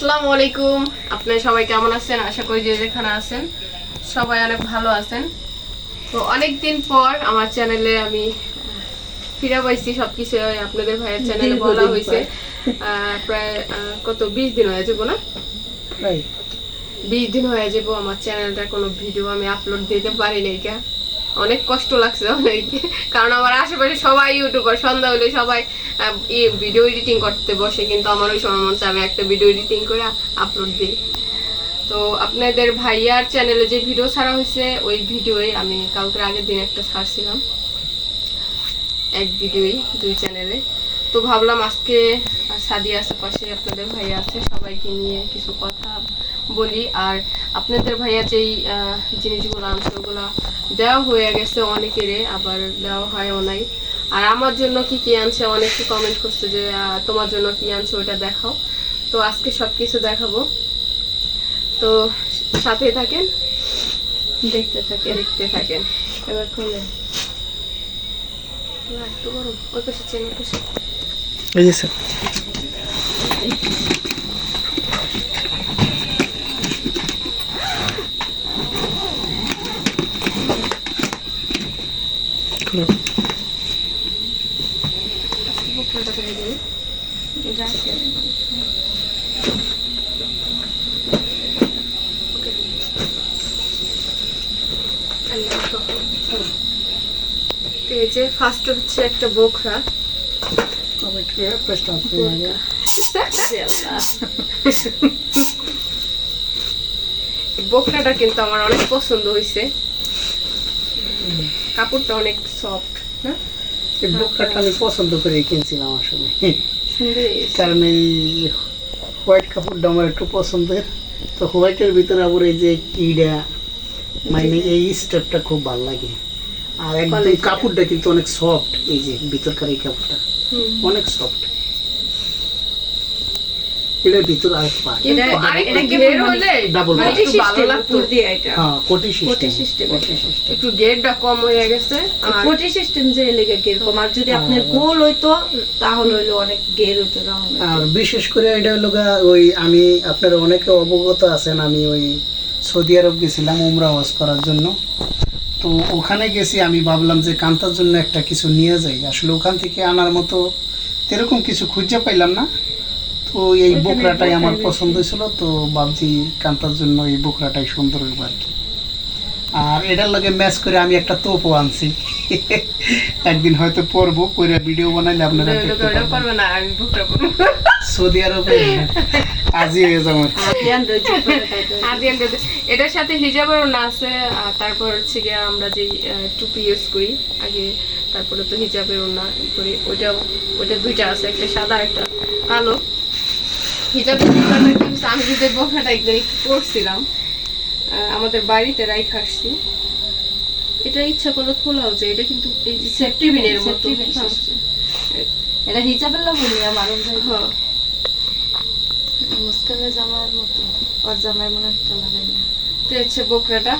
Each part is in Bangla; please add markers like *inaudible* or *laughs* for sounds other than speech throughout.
আসসালামু আলাইকুম। আপনি সবাই কেমন আছেন? আশা করি যে যেখানে আছেন সবাই অনেক ভালো আছেন। তো অনেক দিন পর আমার চ্যানেলে আমি ফিরে পাইছি সবকিছু আপনাদের ভাইয়ের চ্যানেলে বলা হয়েছে প্রায় কত বিশ দিন হয়ে যাব না. বিশ দিন হয়ে যাব আমার চ্যানেলটা কোনো ভিডিও আমি আপলোড দিতে পারি নাই কা। অনেক কষ্ট লাগছে অনেকে। কারণ আমার আশেপাশে সবাই ইউটিউবার সন্ধ্যা হলে সবাই ভিডিও এডিটিং করতে বসে, কিন্তু আমার ওই সময় মন আমি একটা ভিডিও এডিটিং করে আপলোড দিই। তো আপনাদের ভাইয়ার চ্যানেলে যে ভিডিও ছাড়া হয়েছে, ওই ভিডিওই আমি কালকের আগের দিন একটা ছাড়ছিলাম। এক ভিডিওই দুই চ্যানেলে তো ভাবলাম আজকে সাদি আশেপাশে আপনাদের ভাইয়া আছে, সবাইকে নিয়ে কিছু কথা বলি আর আপনাদের ভাইয়া যেই জিনিসগুলো আনছে ওগুলো দেওয়া হয়ে গেছে অনেকেরে আবার দেওয়া হয় নাই। আর আমার জন্য কি কি আনছে অনেকে কমেন্ট করছে যে তোমার জন্য কি আনছে ওটা দেখাও। তো আজকে সব কিছু দেখাবো। তো সাথে থাকেন দেখতে থাকেন দেখতে থাকেন। এবার খুলে। একটু গরম ওই পাশে চেন ওই পাশে। এই যে স্যার খুলো। বুকটা করে দিই এটা আছে এই যে ফার্স্ট হচ্ছে একটা বোখরা। বোখরাটা কিন্তু আমার অনেক পছন্দ হয়েছে কাপড়টা অনেক সফট না? এই বুকটাটা আমি পছন্দ করে কিনছিলাম আসলে। কারণ এই হোয়াইট কাপড়টা আমার একটু পছন্দের। তো হোয়াইটের ভিতরে আবার এই যে ইডা মানে এই স্টেপটা খুব ভালো লাগে। আর একদম কাপড়টা কিন্তু অনেক সফট এই যে ভিতরকার এই কাপড়টা অনেক সফট এটার ভিতর আর হ্যাঁ কোটি কোটি সিস্টেম system. কোটি সিস্টেম একটু গেটটা কম হয়ে গেছে। কোটি সিস্টেম যে লেগে কীরকম? আর যদি আপনার গোল হইতো তাহলে হইল অনেক গের হইতো আর বিশেষ করে এটা হলো ওই আমি আপনারা অনেকে অবগত আছেন আমি ওই সৌদি আরব গেছিলাম উমরা ওয়াজ করার জন্য। তো ওখানে গেছি আমি ভাবলাম যে কান্তার জন্য একটা কিছু নিয়ে যাই। আসলে ওখান থেকে আনার মতো এরকম কিছু খুঁজে পাইলাম না। তো এই বোকরাটাই আমার পছন্দ ছিল তো ভাবছি কান্তার জন্য এই বোকরাটাই সুন্দর হবে আর কি। আর এটার লগে ম্যাচ করে আমি একটা তোপও আনছি। একদিন হয়তো পরবো পরে ভিডিও বানাইলে আপনারা দেখতে পারবেন। না আমি সৌদি আরবে আজই হয়ে যাব। এটার সাথে হিজাবেরও না আছে আর তারপর হচ্ছে গিয়ে আমরা যে টুপি ইউজ করি আগে তারপরে তো হিজাবেরও না করি ওইটা ওইটা দুইটা আছে একটা সাদা একটা কালো। হিজাবের আমি যদি বোখাটা একদিন একটু পরছিলাম। আহ, আমাদের বাড়িতে রাইখা আসছি। এটা ইচ্ছা করলে খোলাও যে এটা কিন্তু এই যে সেফটি বিনের মতো। হ্যাঁ। এটা হিজাবের লাগবে নিয়ে মারুন যাই হ্যাঁ। মুস্কানের জামার মতো ওর জামায় মনে একটা লাগাই না। তো হচ্ছে বোকরাটা।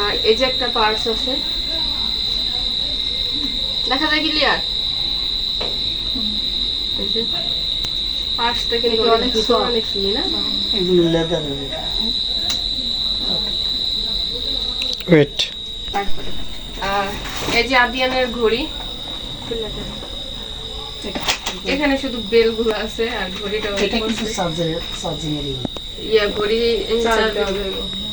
আর এই যে একটা পার্স আছে। দেখা যায় ক্লিয়ার পার্সটা কিন্তু অনেক অনেক ছোট, soft। অনেক ই না? এগুলো leather এটা। ওয়েট এই যে আদিয়ানের ঘড়ি এখানে শুধু বেলগুলো আছে আর ঘড়িটা এটা কিন্তু ইয়া। ঘড়ি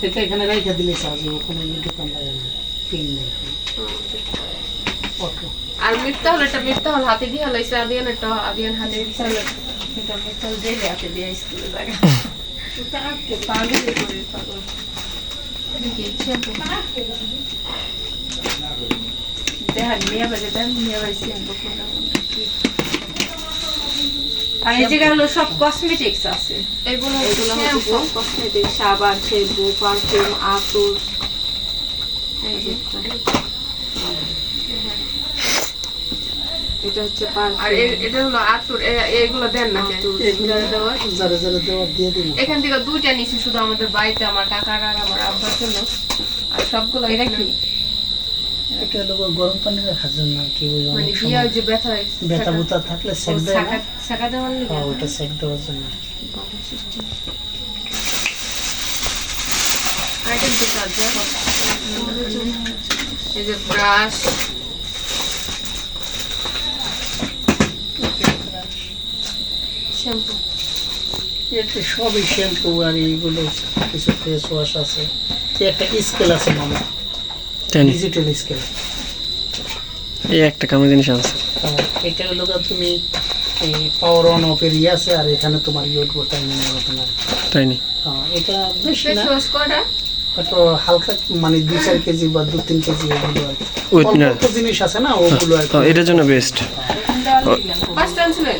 এটা এখানে রেখে দিলে চার্জ হবে কোনো দোকান লাগে না। পিন নেই। অটো আর মিথ্যা হলো এটা মিথ্যা হল হাতে দিয়ে হলাইছে আদিয়ান একটা আদিয়ান হাতে দিছে এটা মেটাল দিয়ে হাতে দিয়ে স্কুলে লাগা পাগল করে পাগল। দেখান নিয়ে বাজে দেন নিয়ে বাজে আর এই জায়গাগুলো সব কসমেটিক্স আছে। এগুলো সব। কসমেটিক্স সাবান শ্যাম্পু পারফিউম আতর। এই যে। একটা। এটা হচ্ছে আর এটা হলো আতুর এগুলো দেন না এগুলো দেওয়ার যারা যারা দেওয়ার দিয়ে দিন এখান থেকে দুইটা নিছি শুধু আমাদের বাড়িতে আমার কাকার আর আমার আব্বার জন্য। আর সবগুলো এটা কি এটা হলো গরম পানি রাখার জন্য কি? ওই মানে অনেক যে ব্যথা ব্যথা বুতা থাকলে সেক দেয় না? শাখা দেওয়ার লেগে হ্যাঁ, সেক দেওয়ার জন্য আইটেম তো চার্জার এই যে ব্রাশ শ্যাম্পু? এতে সবই শ্যাম্পু আর এইগুলো কিছু ফেস ওয়াশ আছে। একটা স্কেল আছে মামা। ডিজিটাল স্কেল এই একটা কামে জিনিস আছে। এটা হলো তুমি পাওয়ার অন অফের ইয়ে আছে আর এখানে তোমার টাইমিং মতন আর তাই নি? হ্যাঁ, এটা বেশি ফেস না। হয়তো হালকা মানে দুই চার কেজি বা দু তিন কেজি এগুলো আর জিনিস আছে না ওগুলো আর এটার জন্য বেস্ট পাঁচটা আনছিলেন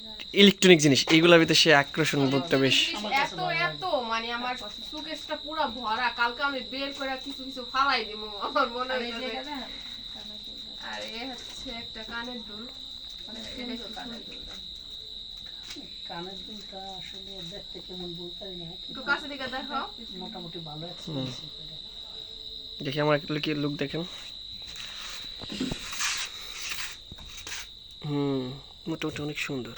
ইলেকট্রনিক জিনিস এইগুলোর ভিতরে সে আকর্ষণ বোধটা বেশ। এত এত মানে আমার সুকেসটা পুরো ভরা। কালকে আমি বের করে কিছু কিছু ফালাই দিব আমার মনে হয় আর এ হচ্ছে একটা কানের দুল। কানের দুলটা আসলে দেখতে কেমন বলতে পারি না একটু কাছে দিকে দেখো। মোটামুটি ভালো এক্সপিরিয়েন্স দেখি আমার কি লুক দেখেন। হুম মোটামুটি অনেক সুন্দর।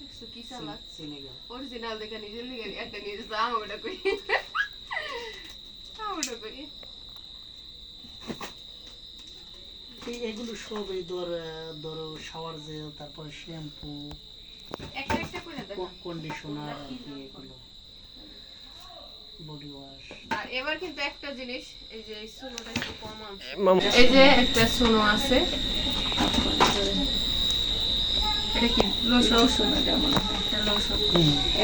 দেখছ কি চালাক অরিজিনাল দেখে নিজের লিগে একটা নিজে তো ওটা কই ওটা কই এগুলো সব এই ধর ধরো শাওয়ার জেল তারপর শ্যাম্পু একটা একটা করে দেখো কন্ডিশনার এগুলো। বডি ওয়াশ আর এবার কিন্তু একটা জিনিস এই যে এই সুনোটা একটু কম মামা। এই যে একটা সুনো আছে। এটা কি? মনে হয়।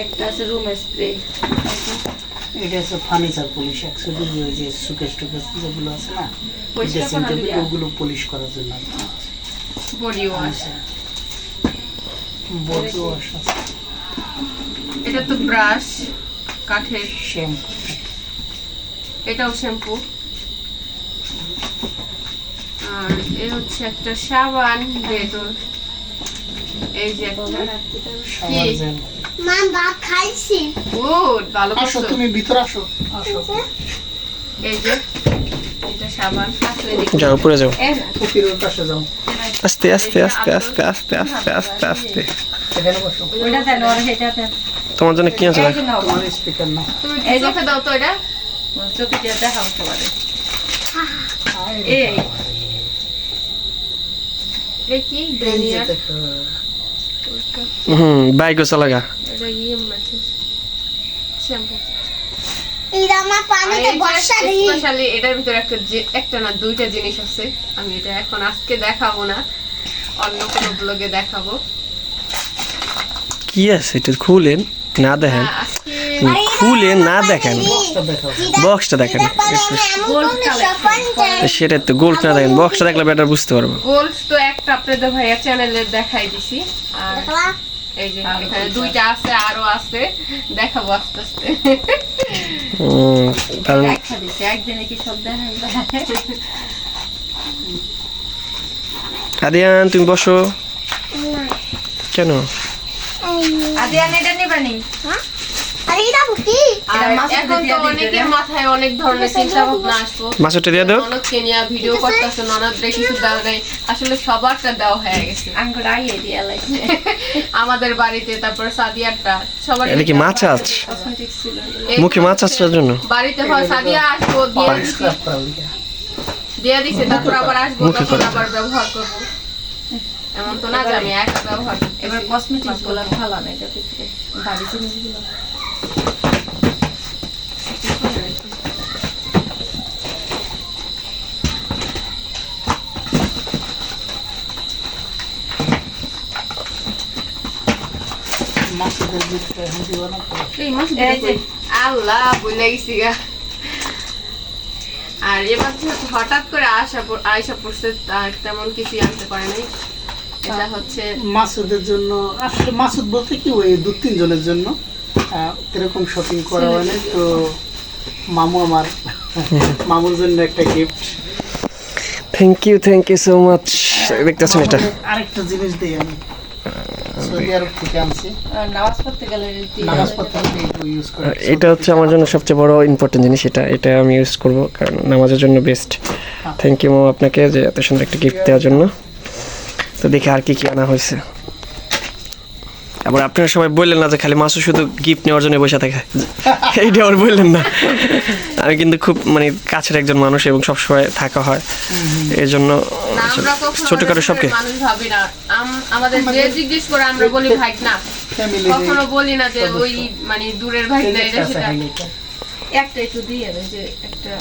একটা আছে রুম স্প্রে এটা হচ্ছে ফার্নিচার পলিশ অ্যাকচুয়ালি ওই যে সুকেশ টুকেশ যেগুলো আছে না পরিষ্কার ড্রেসিং করার টেবিল লিগা। ওগুলো পলিশ করার জন্য বডি ওয়াশ বডি ওয়াশ আছে। এটা তো ব্রাশ কাঠের। শ্যাম্পু এটাও শ্যাম্পু আর এ হচ্ছে একটা সাবান ডেটল। এই যে মা ভাত খাইছি। গুড ভালো আসো তুমি ভিতর আসো আসো। এই যে। যাও উপরে যাও। আস্তে আস্তে আস্তে আস্তে আস্তে আস্তে আস্তে আস্তে। তোমার জন্য কি আছে? দাও তো এটা? চোখে দিয়ে দেখাও সবারে। এই, কি? হুম বাইকও চালাগা এটার ভিতরে একটা যে- একটা না দুইটা জিনিস আছে। আমি এটা এখন আজকে দেখাবো না। অন্য কোনো ব্লগে দেখাবো। কি আছে? এটা খুলেন না দেখেন। আজকে খুলে না দেখেন। বক্সটা দেখেন। সেটা তো গোল্ড না দেখেন। বক্সটা দেখলে বেটার বুঝতে পারব। গোল্ড তো একটা আপনাদের ভাইয়া চ্যানেলে দেখাই দিছি। আর এই যে এখানে দুইটা আছে আরও আছে। দেখাবো আস্তে আস্তে। কারণ একদিনে কি সব দেখাই? যায়? আদিয়ান তুমি বসো। কেন? আদিয়ান, এটা নিবা নি? মাছটা দিয়ে দাও। ভিডিও করতেছে ননদরে কিছু দেওয়া নেই আসলে সবারটা দেওয়া হয়ে গেছে। আঙ্গুর আইয়ে দিয়া লাগছে। আমাদের বাড়িতে তারপর সাদিয়ারটা সবার এটা কি মাছ আছ? মুখে মাছ আসার জন্য? বাড়িতে সাদিয়া আসব দিয়ে দিছি। দিয়ে তারপর আবার আসব তখন আবার ব্যবহার করব। এমন তো না যে আমি একা ব্যবহার এবার। কসমেটিক্সগুলো ভালো না এটা বাড়ি জিনিসগুলো আল্লাহ গা। আর এবার হঠাৎ করে তার তেমন এটা হচ্ছে মাসুদের জন্য আসলে মাসুদ বলতে কি ওই দু তিনজনের জন্য? এরকম শপিং করা হয় নাই তো মামু আমার মামুর জন্য একটা gift thank you thank you so much দেখতেছেন এটা। আরেকটা জিনিস দিই আমি। এটা হচ্ছে আমার জন্য সবচেয়ে বড় ইম্পর্টেন্ট জিনিস। এটা এটা আমি ইউজ করব কারণ নামাজের জন্য বেস্ট থ্যাংক ইউ মামা আপনাকে যে এত সুন্দর একটা গিফট দেওয়ার জন্য। তো দেখি আর কি কি আনা হয়েছে। আবার আপনারা সবাই বললেন না যে খালি মাসু শুধু গিফট নেওয়ার জন্য বসে থাকে। এইটা আবার বললেন না। আমি কিন্তু খুব মানে কাছের একজন মানুষ এবং সবসময় থাকা হয়। এই জন্য ছোটখাটো সবকে মানুষ ভাবি না। আম- আমাদের যে জিজ্ঞেস করে আমরা বলি ভাই না কখনো বলি না যে ওই মানে দূরের ভাই না এটা সেটা। একটা একটু দিয়ে যে একটা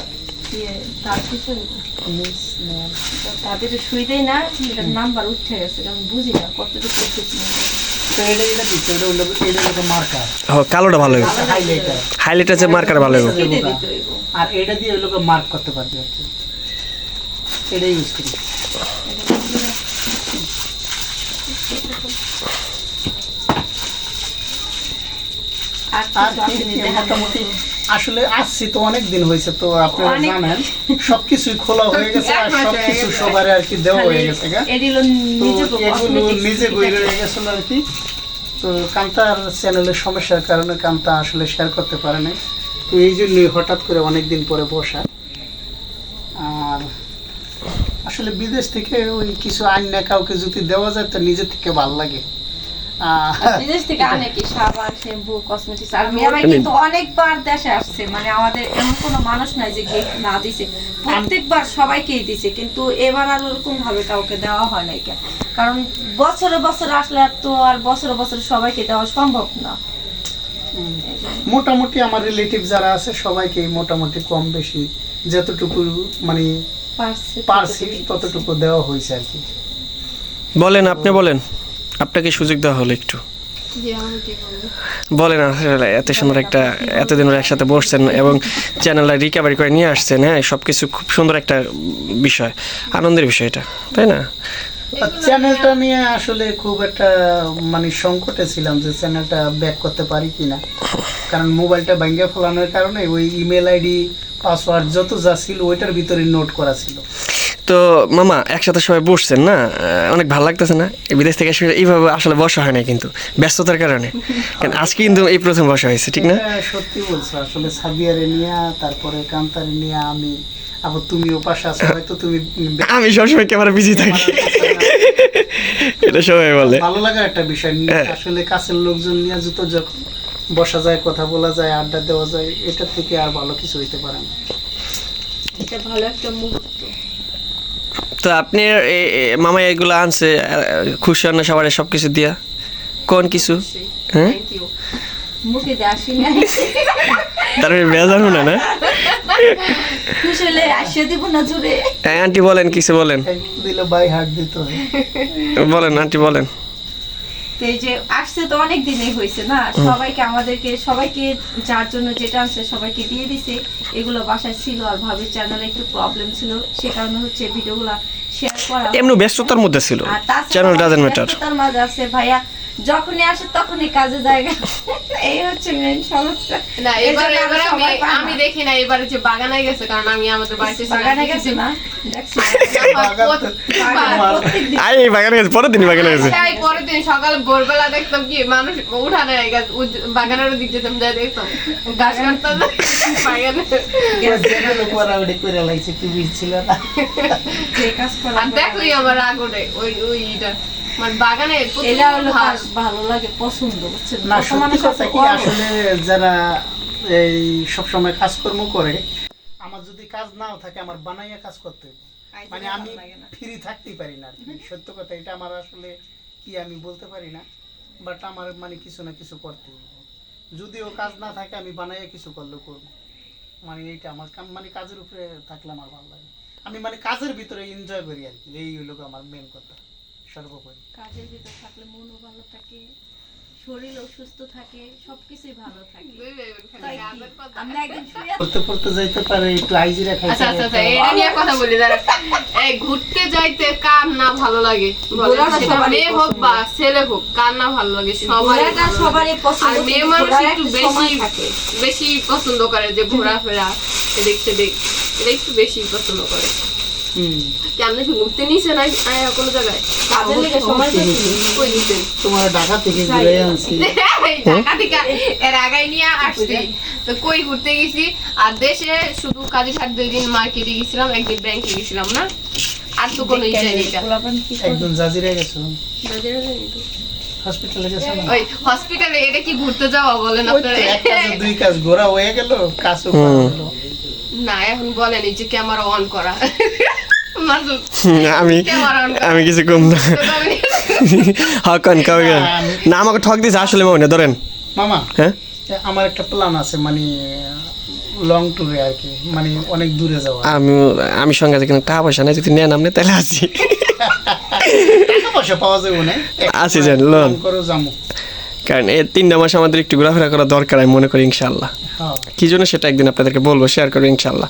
তাদের শুই দেয় না এটার নাম্বার উঠে গেছে আমি বুঝি না কতটুকু এটা কালোটা ভালো হবে হাইলাইট আছে মার্কার ভালো হবে আর দিয়ে লোক মার্ক করতে পারবে এটা ইউজ করি। আর আর কিছু কি আসেনি কি দেখা মোটামুটি আসলে আসছি তো অনেক দিন হয়েছে তো আপনারা জানেন সবকিছুই খোলা *laughs* হয়ে গেছে আর হয়ে সবকিছু গেছে। সবার আর কি দেওয়া হয়ে গেছে গা এগুলো নিজে বই রয়ে গেছিল আর কি। তো কান্তার চ্যানেলের সমস্যার কারণে কান্তা আসলে শেয়ার করতে পারে নাই। তো এই জন্যই হঠাৎ করে অনেক দিন পরে বসা। আর আসলে বিদেশ থেকে ওই কিছু আইন না কাউকে যদি দেওয়া যায় তো নিজে থেকে ভালো লাগে। *laughs* বিদেশ থেকে আনে সাবান শ্যাম্পু কসমেটিক্স আর মেয়ে কিন্তু অনেকবার দেশে আসছে মানে আমাদের এমন কোনো মানুষ নাই যে গিফট না দিছে। প্রত্যেকবার সবাইকেই দিছে কিন্তু এবার আর ওরকম ভাবে কাউকে দেওয়া হয় নাই কেন? কারণ বছরে বছরে আসলে তো আর বছরে বছরে সবাইকে দেওয়া সম্ভব না। মোটামুটি আমার রিলেটিভ যারা আছে সবাইকে মোটামুটি কম বেশি যতটুকু মানে পারছি ততটুকু দেওয়া হয়েছে আর কি। বলেন আপনি বলেন। আপনাকে সুযোগ দেওয়া হলো একটু। জি, আমি কি বলব? বলেন আসলে এত সুন্দর একটা এতদিন ওরা একসাথে বসছেন এবং চ্যানেলটা রিকভারি করে নিয়ে আসছেন হ্যাঁ? সব কিছু খুব সুন্দর একটা বিষয় আনন্দের বিষয় এটা তাই না? চ্যানেলটা নিয়ে আসলে খুব একটা মানে সংকটে ছিলাম যে চ্যানেলটা ব্যাক করতে পারি কিনা। কারণ মোবাইলটা ভেঙে ফেলানোর কারণে ওই ইমেল আইডি পাসওয়ার্ড যত যা ছিল ওইটার ভিতরে নোট করা ছিল। তো মামা একসাথে সবাই বসছেন না? অনেক ভালো লাগতেছে না? এই বিদেশ থেকে আসলে এইভাবে আসলে বসা হয় না কিন্তু ব্যস্ততার কারণে। কারণ আজকে কিন্তু এই প্রথম বসা হয়েছে ঠিক না? সত্যি বলছো। আসলে সাদিয়ারে নিয়ে তারপরে কান্তারে নিয়ে আমি আবার তুমিও পাশে আছো হয়তো তুমি আমি সবসময় ক্যামেরা বিজি থাকি। এটা সবাই বলে। ভালো লাগার একটা বিষয় হ্যাঁ। আসলে কাছের লোকজন নিয়ে যত যখন বসা যায় কথা বলা যায় আড্ডা দেওয়া যায় এটা থেকে আর ভালো কিছু হইতে পারে না। এটা ভালো একটা মুহূর্ত। তো আপনি মামা এগুলো আনছে খুশি হন না সবার সব কিছু দিয়া? কোন কিছু? হ্যাঁ? তারপরে বেজানো না? না হলে না হ্যাঁ, আন্টি বলেন কিছু বলেন। বলেন আন্টি বলেন। এই যে আসছে তো অনেক দিনই হয়েছে না? সবাইকে আমাদেরকে সবাইকে যার জন্য যেটা আছে সবাইকে দিয়ে দিছে। এগুলো বাসায় ছিল আর ভাবির চ্যানেলে একটু প্রবলেম ছিল সে কারণে হচ্ছে ভিডিওগুলো শেয়ার করা এমনি ব্যস্ততার মধ্যে ছিল। চ্যানেল ডাজেন্ট ম্যাটার ব্যস্ততার মাঝে আছে ভাইয়া যখনই আসে তখনই কাজে জায়গা। এই হচ্ছে মেন সমস্যা। না এবার এবার আমি দেখি না এবারে যে বাগানায় গেছে কারণ আমি আমাদের বাড়িতে। বাগানে গেছে না বাগান বাগানে পরের বাগানে তাই পরের দিন সকালে ভোরবেলা দেখতাম কি মানুষ উঠানে গাছ উজ- বাগানের দিক যেতাম যাই দেখতাম। গাছ কাটতাম বাগানে। চ্যানেল উপর আউডে করে লাইছে টিভি ছিল না। দেখলি আমার আগুনে ওই ওই ইটা। মানে বাগানে এটা হলো ভালো লাগে পছন্দ না সত্যি কথা কি আসলে যারা এই সব কাজকর্ম করে আমার যদি কাজ নাও থাকে আমার বানাইয়া কাজ করতে মানে আমি ফ্রি থাকতেই পারি না সত্য কথা এটা আমার আসলে কি আমি বলতে পারি না বাট আমার মানে কিছু না কিছু করতে হবে। যদিও কাজ না থাকে আমি বানাইয়া কিছু করলেও করব। মানে এইটা আমার মানে কাজের উপরে থাকলে আমার ভালো লাগে। আমি মানে কাজের ভিতরে এনজয় করি আর কি। এই হলো আমার মেন কথা। সর্বোপরি কাজের ভিতর থাকলে মনও ভালো থাকে শরীরও সুস্থ থাকে সবকিছুই ভালো থাকে। আমরা একদিন শুয়ে পড়তে পড়তে যাইতে পারে একটু আইজিরা আচ্ছা আচ্ছা আচ্ছা এটা নিয়ে কথা বলি দাঁড়া। এই ঘুরতে যাইতে কার না ভালো লাগে? মেয়ে হোক বা ছেলে হোক কার না ভালো লাগে ঘোরাটা সবারই পছন্দ, আর মেয়ে মানুষ একটু বেশি বেশি পছন্দ করে যে ঘোরাফেরা এদিক সেদিক। এটা একটু বেশি পছন্দ করে। কেমন কি ঘুরতে নিছে না আহ, কোনো জায়গায়। কাজের লেগে সময় কই নিছেন তোমার ঢাকা থেকে ঘুরে আনছি। ঢাকা থেকে এর আগাই নিয়ে আসছি। তো কই ঘুরতে গেছি? আর দেশে শুধু দুই দিন মার্কেটে গেছিলাম একদিন ব্যাংকে গেছিলাম না? আর তো কোনো ইচ্ছে নেই এটা। পোলাপান কি করে? একদম জাজিরা গেছো? বাজারে যাইনি হসপিটালে গেছো ওই হসপিটালে এটা কি ঘুরতে যাওয়া বলেন আপনারা দুই কাজ ঘোরা হয়ে গেল কাজও না এখন বলেনি যে ক্যামেরা অন করা। *laughs* আমি আমি কিছু কম না। তো *laughs* আমি- হ্যাঁ কাউ না আমাকে ঠক দিয়েছে আসলে মনে ধরেন। মামা হ্যাঁ? আমার একটা প্ল্যান আছে মানে লং ট্যুরে আর কি মানে অনেক দূরে যাওয়া আমি আমি সঙ্গে আছে কিন্তু টাকা পয়সা নাই যদি নেন আপনি তাহলে আছি। *laughs* টাকা পয়সা পাওয়া যাবে না। আছে জান, লোন। করো যাব। কারণ এর তিনটা মাস আমাদের একটু ঘোরাফেরা করা দরকার আমি মনে করি ইনশাল্লাহ হ্যাঁ। কি জন্য সেটা একদিন আপনাদেরকে বলব শেয়ার করব ইনশাল্লাহ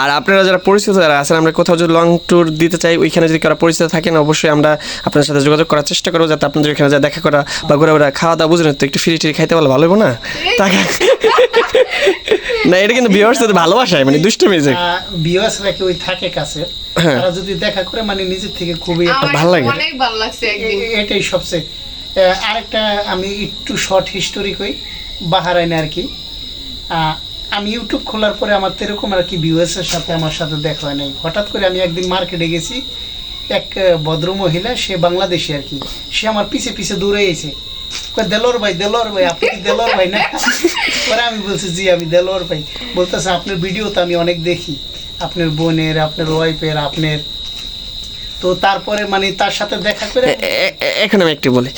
আর আপনারা যারা পরিচিত যারা আছেন আমরা কোথাও যদি লং ট্যুর দিতে চাই ওইখানে যদি কারও পরিচিত থাকেন অবশ্যই আমরা আপনাদের সাথে যোগাযোগ করার চেষ্টা করব যাতে আপনাদের ওইখানে যা দেখা করা বা ঘোরা ঘোরা খাওয়া দাওয়া বুঝলেন তো একটু ফ্রি ট্রি খাইতে পারলে ভালো হবে না? টাকা *laughs* না এটা কিন্তু বিয়ার্স সাথে ভালোবাসায় মানে বিওয়াসরা কি ওই থাকে কাছে। হ্যাঁ। তারা যদি দেখা করে মানে নিজের থেকে খুবই একটা ভালো লাগে। অনেক ভালো লাগছে একদিন। এটাই সবচেয়ে আরেকটা আমি একটু শর্ট হিস্টোরি কই, বাহারাইনে আর কি। আমি ইউটিউব খোলার পরে আমার তো এরকম আর কি ভিউয়ার্স এর সাথে আমার সাথে দেখা হয় নাই। হঠাৎ করে আমি একদিন মার্কেটে গেছি, এক ভদ্র মহিলা, সে বাংলাদেশি আর কি। সে আমার পিছে পিছে দৌড়ে এসে দেলোর ভাই দেলোর ভাই, আপনি দেলোর ভাই না? পরে আমি বলছি, জি, আমি দেলোর ভাই। বলতেছে, আপনার ভিডিও তো আমি অনেক দেখি। আপনার বোনের, আপনার ওয়াইফের আপনার। তো তারপরে মানে তার সাথে দেখা করে এখন আমি একটু বলি।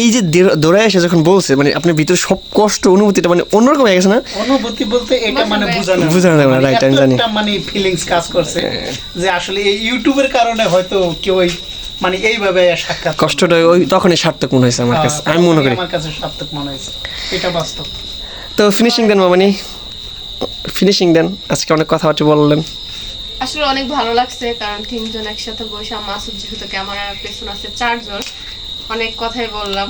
এই যে দৌড়ায় এসে যখন বলছে মানে আপনার ভিতরে সব কষ্ট অনুভূতিটা মানে অন্যরকম হয়ে গেছে না? অনুভূতি বলতে এটা মানে বোঝানো বোঝানো যাবে না, মানে আমি জানি। একটা মানে ফিলিংস কাজ করছে যে আসলে এই ইউটিউবের কারণে হয়তো কেউ এই মানে এইভাবে সাক্ষাৎ কষ্টটা ওই তখনই সার্থক মনে হয়েছে আমার কাছে আমি মনে করি। আমার কাছে সার্থক মনে হয়েছে। এটা বাস্তব। তো ফিনিশিং দেন মামানি। ফিনিশিং দেন আজকে অনেক কথাবার্তা বললেন। আসলে অনেক ভালো লাগছে কারণ তিনজন একসাথে বসে মাসুদ যেহেতু ক্যামেরার পেছনে আছে চারজন। অনেক কথাই বললাম।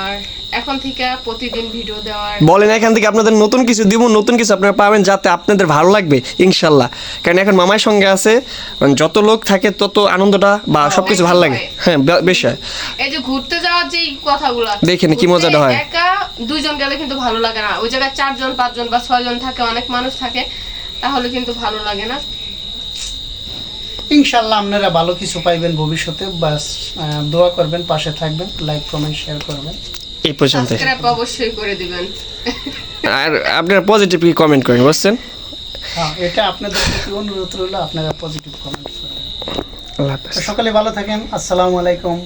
আর এখন থেকে প্রতিদিন ভিডিও দেওয়ার বলেন এখান থেকে আপনাদের নতুন কিছু দিব নতুন কিছু আপনারা পাবেন যাতে আপনাদের ভালো লাগবে ইনশাল্লাহ। কারণ এখন মামার সঙ্গে আছে মানে যত লোক থাকে তত আনন্দটা বা সবকিছু ভালো লাগে। হ্যাঁ বেশ এই যে ঘুরতে যাওয়ার যে কথাগুলো দেখেন কি মজাটা হয়। একা দুইজন গেলে কিন্তু ভালো লাগে না। ওই জায়গায় চারজন পাঁচজন বা ছয়জন থাকে অনেক মানুষ থাকে তাহলে কিন্তু ভালো লাগে না। ইনশাল্লাহ আপনারা ভালো কিছু পাইবেন ভবিষ্যতে। বাস আহ, দোয়া করবেন পাশে থাকবেন লাইক কমেন্ট শেয়ার করবেন। এই পর্যন্ত সাবস্ক্রাইব অবশ্যই করে দিবেন। আর আপনারা পজিটিভ কি কমেন্ট করেন বুঝছেন? হ্যাঁ এটা আপনাদের প্রতি অনুরোধ রইল আপনারা পজিটিভ কমেন্ট করবেন আল্লাহ হাফেজ। সকালে ভালো থাকেন আসসালামু আলাইকুম।